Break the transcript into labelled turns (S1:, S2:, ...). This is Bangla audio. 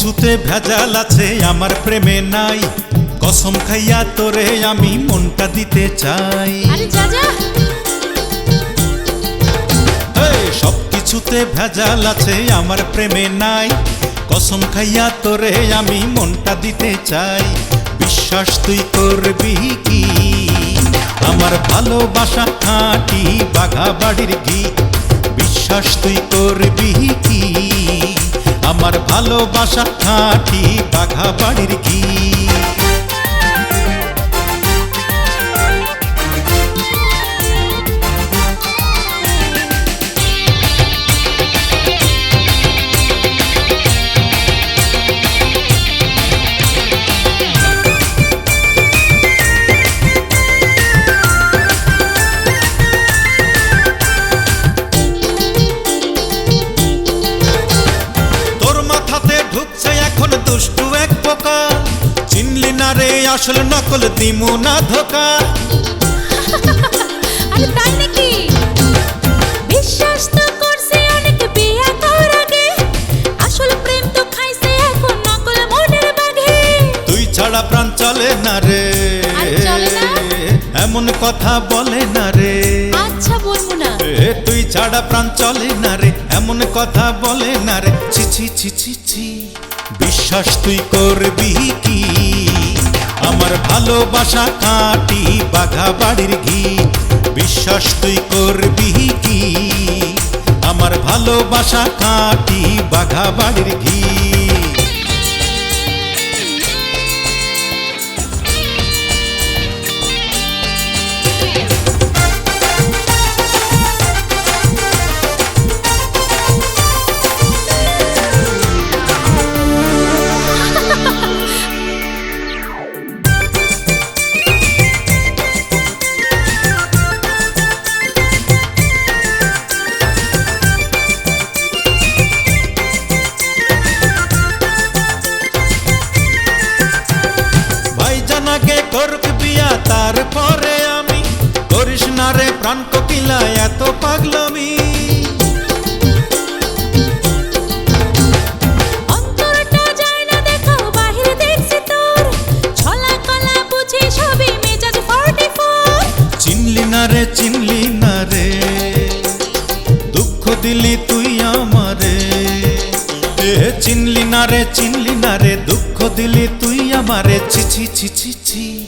S1: কিছুতে ভেজাল আছে আমার প্রেমে নাই। কসম খাইয়া তোরে আমি মনটা দিতে চাই। সব কিছুতে ভেজাল আছে আমার প্রেমে নাই। কসম খাইয়া তোরে আমি মনটা দিতে চাই। বিশ্বাস তুই করবি কি? আমার ভালোবাসা খাঁটি বাঘা বাড়ির ঘি বিশ্বাস তুই করবি কি? আমার ভালোবাসা খাঁটি বাঘা বাড়ির ঘি চিনলি না রে আসল নকল দিমু না ধোকা।
S2: আরে তাই নাকি? বিশ্বাস তো করছে অনেক বিয়া করার আগে। আসল প্রেম তো খাইছে এখন নকল মনের বাঘে
S1: তুই ছাড়া প্রাণ চলে না রে।
S2: আর
S1: এমন কথা বলে না রে।
S2: আচ্ছা বলব না।
S1: তুই ছাড়া প্রাণ চলে না রে। এমন কথা বলে না রে। ছি ছি ছি ছি ছি। বিশ্বাস তুই করবি কি? আমার ভালোবাসা কাটি বাঘা বাড়ির ঘি। বিশ্বাস তুই করবি কি? আমার ভালোবাসা কাটি বাঘা বাড়ির ঘি।
S2: বুঝি সবই মেজাজ 44
S1: চিনলি না রে চিনলি না রে। দুঃখ দিলি তুই আমারে। চিনলি না রে চিনলি না রে। দুঃখ দিলি তুই আমারে। ছি ছি ছি ছি ছি।